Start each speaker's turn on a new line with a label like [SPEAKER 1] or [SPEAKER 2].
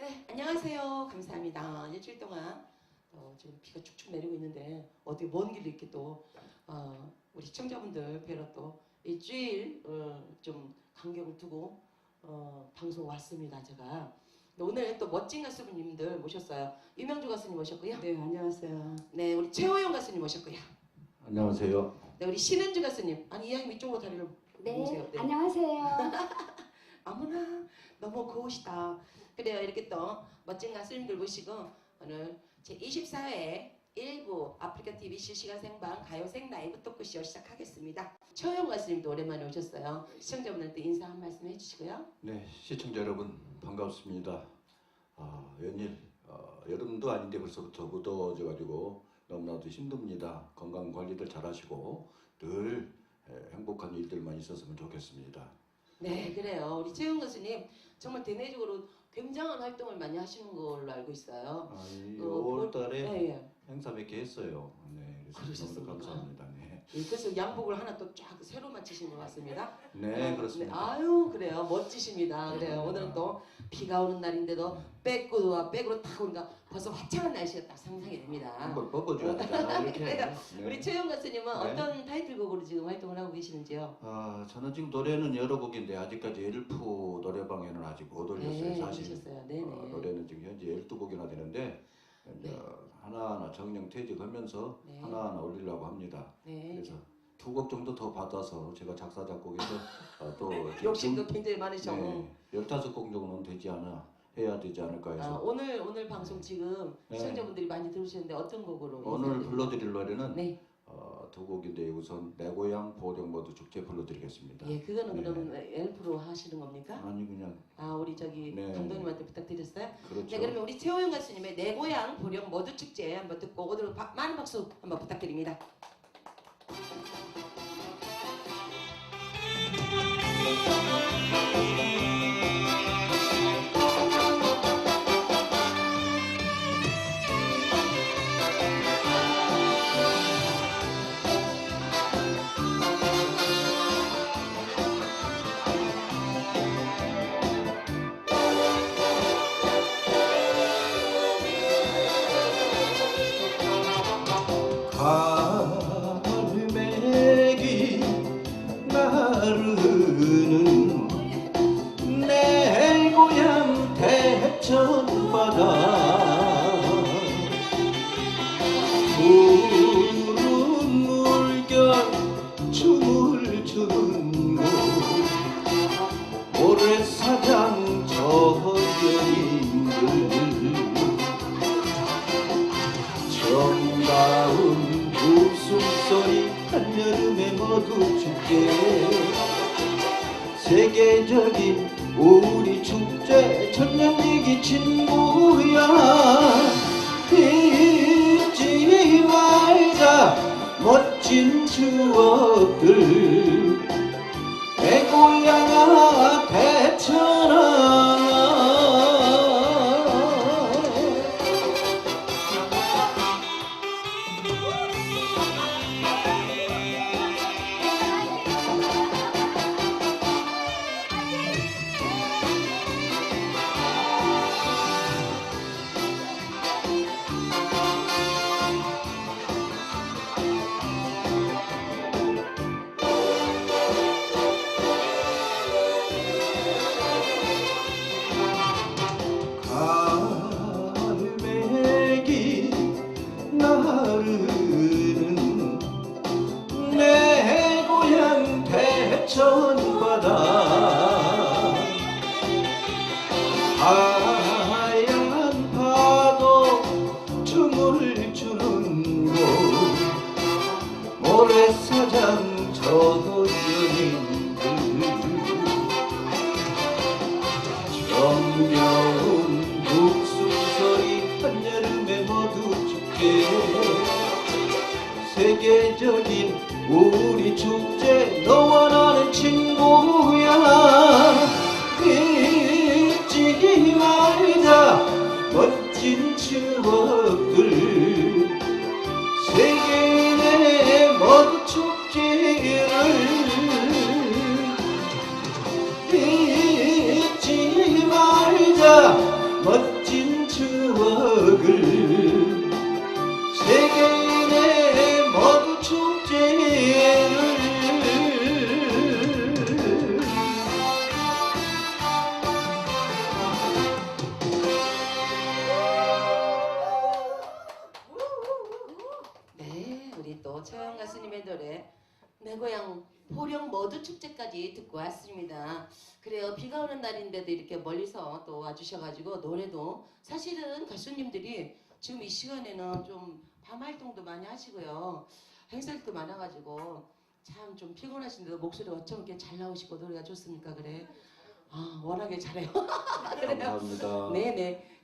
[SPEAKER 1] 네, 안녕하세요. 감사합니다. 일주일 동안 어, 지금 비가 축축 내리고 있는데 어떻게 먼 길을 이렇게 또 어, 우리 시청자분들 뵈러 또 일주일 어, 좀 간격을 두고 어, 방송 왔습니다. 제가 오늘 또 멋진 가수분님들 모셨어요. 유명주 가수님 모셨고요.
[SPEAKER 2] 네, 안녕하세요.
[SPEAKER 1] 네, 우리 최호영 가수님 모셨고요.
[SPEAKER 3] 안녕하세요.
[SPEAKER 1] 네, 우리 신은주 가수님. 아니 이왕 이쪽으로 다리를 모으세요.
[SPEAKER 4] 네, 안녕하세요.
[SPEAKER 1] 아무나 너무 고우시다. 그래요. 이렇게 또 멋진 가수님들 모시고 오늘 제 24회 일부 아프리카 TV 실시간 생방 가요생 라이브 토크쇼 시작하겠습니다. 최호영 가수님도 오랜만에 오셨어요. 시청자분들한테 인사 한 말씀 해주시고요.
[SPEAKER 3] 네, 시청자 여러분 반갑습니다. 아, 연일 어, 여름도 아닌데 벌써부터 무더워져 가지고 너무나도 힘듭니다. 건강 관리들 잘하시고 늘 에, 행복한 일들만 있었으면 좋겠습니다.
[SPEAKER 1] 네, 그래요. 우리 최호영 가수님 정말 대내적으로 굉장한 활동을 많이 하시는 걸로 알고 있어요.
[SPEAKER 3] 아, 이
[SPEAKER 1] 어,
[SPEAKER 3] 5월달에
[SPEAKER 1] 예, 예.
[SPEAKER 3] 행사 몇 개 했어요. 네, 그래서
[SPEAKER 1] 그러셨습니까?
[SPEAKER 3] 감사합니다. 네,
[SPEAKER 1] 예, 그래서 양복을 하나 또 쫙 새로 맞추신 것 같습니다.
[SPEAKER 3] 네
[SPEAKER 1] 어,
[SPEAKER 3] 그렇습니다.
[SPEAKER 1] 네, 아유 그래요 멋지십니다. 그래요
[SPEAKER 3] 감사합니다.
[SPEAKER 1] 오늘은 또 비가 오는 날인데도 백구와 백으로 딱 오니까 벌써 화창한 날씨가 딱 상상이 됩니다.
[SPEAKER 3] 한번 뽑아줘야 되잖아 이렇게. 네.
[SPEAKER 1] 우리 최영 가수님은
[SPEAKER 3] 네.
[SPEAKER 1] 어떤 타이틀곡으로 지금 활동을 하고 계시는지요?
[SPEAKER 3] 아, 저는 지금 노래는 여러 곡인데 아직까지 엘프 노래방에는 아직 못 올렸어요.
[SPEAKER 1] 네,
[SPEAKER 3] 사실.
[SPEAKER 1] 네네.
[SPEAKER 3] 어, 노래는 지금 현재 12곡이나 되는데
[SPEAKER 1] 네.
[SPEAKER 3] 하나하나 정령 퇴직하면서
[SPEAKER 1] 네.
[SPEAKER 3] 하나하나 올리려고 합니다.
[SPEAKER 1] 네.
[SPEAKER 3] 그래서 두 곡 정도 더 받아서 제가 작사 작곡해서 어, 또
[SPEAKER 1] 욕심도 굉장히 많으셔.
[SPEAKER 3] 네, 15곡 정도는 되지 않아 해야 되지 않을까
[SPEAKER 1] 아,
[SPEAKER 3] 해서
[SPEAKER 1] 오늘 오늘 방송 지금
[SPEAKER 3] 네.
[SPEAKER 1] 시청자분들이 많이 들으시는데 어떤 곡으로?
[SPEAKER 3] 오늘? 불러드릴 노래는
[SPEAKER 1] 네.
[SPEAKER 3] 어, 두 곡인데 우선 내 고향 보령모두 축제 불러드리겠습니다.
[SPEAKER 1] 예, 그거는
[SPEAKER 3] 네.
[SPEAKER 1] 그러면 하시는 겁니까?
[SPEAKER 3] 아니 그냥
[SPEAKER 1] 아, 우리 저기
[SPEAKER 3] 네.
[SPEAKER 1] 감독님한테 부탁드렸어요.
[SPEAKER 3] 그렇죠.
[SPEAKER 1] 네, 그러면 우리 최호영 가수님의 내 고향 보령 모두 축제 한번 듣고 오늘 바- 많은 박수 한번 부탁드립니다.
[SPEAKER 3] 나르는 내 고향 대천바다 푸른 물결 춤을 추는 곳 모래사장 저연인들. 정다운 웃음소리 한 여름에 모두 축제 세계적인 우리 축제 천년지기 친구야. 잊지 말자 멋진 추억들 대천바다 하얀 파도 춤을 추는 곳 모래사장 저연인들. 정겨운 북수소리 한여름에 모두 축제 세계적인 우리 축제 너와
[SPEAKER 1] 내 고향 보령 머드 축제까지 듣고 왔습니다. 그래요. 비가 오는 날인데도 이렇게 멀리서 또 와주셔가지고 노래도 사실은 가수님들이 지금 이 시간에는 좀 밤 활동도 많이 하시고요. 행사도 많아가지고 참 좀 피곤하신데도 목소리가 어쩜 이렇게 잘 나오시고 노래가 좋습니까? 그래. 아 워낙에 잘해요. 그래요.
[SPEAKER 3] 감사합니다.
[SPEAKER 1] 네네.